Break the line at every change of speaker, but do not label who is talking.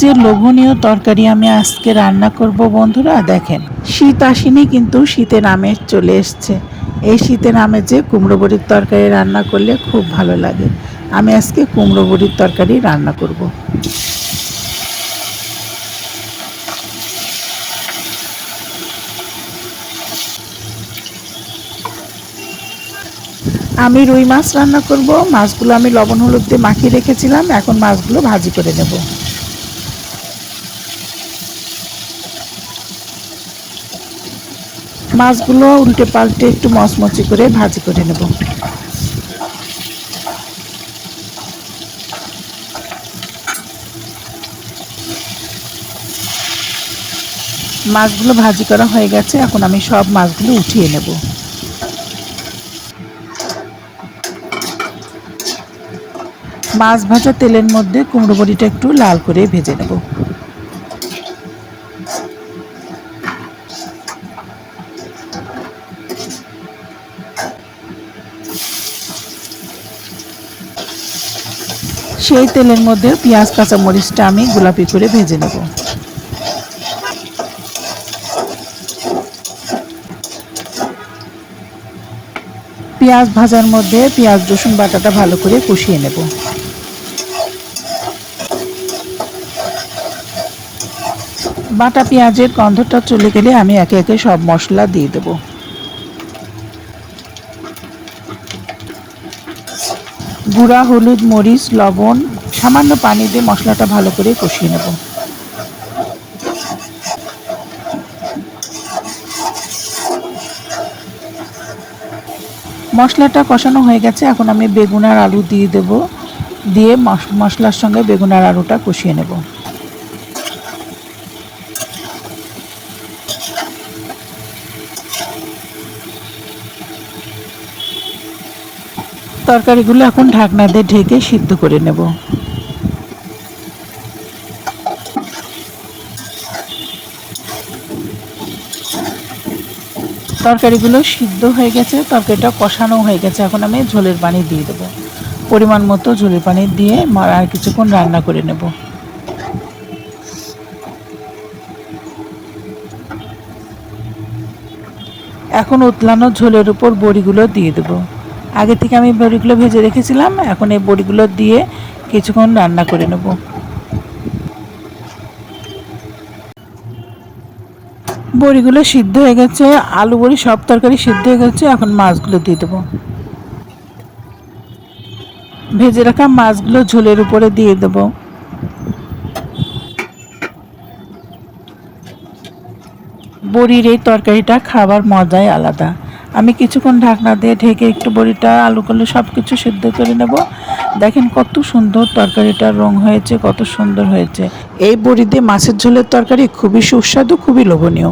যে লোভনীয় তরকারি আমি আজকে রান্না করব বন্ধুরা, দেখেন। শীত আসেনি কিন্তু শীতের আমেজ চলে এসছে। এই শীতের আমেজে কুমড়ো বড়ির তরকারি রান্না করলে খুব ভালো লাগে। আমি আজকে কুমড়ো বড়ির তরকারি রান্না করব। আমি রুই মাছ রান্না করব। মাছগুলো আমি লবণ হলুদ দিয়ে মাখিয়ে রেখেছিলাম। এখন মাছগুলো ভাজি করে নেব। মাছগুলো উল্টে পাল্টে একটু মচমচি করে ভাজি করে নেব। মাছগুলো ভাজি করা হয়ে গেছে, এখন আমি সব মাছগুলো উঠিয়ে নেব। মাছ ভাজা তেলের মধ্যে কুমড়ো বড়িটা একটু লাল করে ভেজে নেব। সেই তেলের মধ্যে পেঁয়াজ কাঁচামরিচটা আমি গোলাপি করে ভেজে নেব। পেঁয়াজ ভাজার মধ্যে পেঁয়াজ, রসুন বাটাটা ভালো করে কষিয়ে নেব। বাটা পেঁয়াজের গন্ধটা চলে গেলে আমি একে একে সব মশলা দিয়ে দেব। গুঁড়া, হলুদ, মরিচ, লবণ, সামান্য পানি দিয়ে মশলাটা ভালো করে কষিয়ে নেব। মশলাটা কষানো হয়ে গেছে, এখন আমি বেগুন আর আলু দিয়ে দেব, দিয়ে মশ- মশলার সঙ্গে বেগুন আর আলুটা কষিয়ে নেব। তরকারিগুলো এখন ঢাকনা দিয়ে ঢেকে সিদ্ধ করে নেব। তরকারিগুলো সিদ্ধ হয়ে গেছে, তরকারিটা কষানো হয়ে গেছে। এখন আমি ঝোলের পানি দিয়ে দেবো। পরিমাণ মতো ঝোলের পানি দিয়ে আর কিছুক্ষণ রান্না করে নেব। এখন উতলানো ঝোলের উপর বড়িগুলো দিয়ে দেবো। আগে থেকে আমি বড়িগুলো ভেজে রেখেছিলাম, এখন এই বড়িগুলো দিয়ে কিছুক্ষণ রান্না করে নেব। বড়িগুলো সিদ্ধ হয়ে গেছে, আলু বড়ি সব তরকারি সিদ্ধ হয়ে গেছে, এখন মাছগুলো দিয়ে দেবো। ভেজে রাখা মাছগুলো ঝোলের উপরে দিয়ে দেবো। বড়ির এই তরকারিটা খাবার মজাই আলাদা। আমি কিছুক্ষণ ঢাকনা দিয়ে ঢেকে একটু বড়িটা আলু আলুগুলো সব কিছু সিদ্ধ করে নেব। দেখেন কত সুন্দর তরকারিটার রং হয়েছে, কত সুন্দর হয়েছে। এই বড়ি দিয়ে মাছের ঝোলের তরকারি খুবই সুস্বাদু, খুবই লোভনীয়।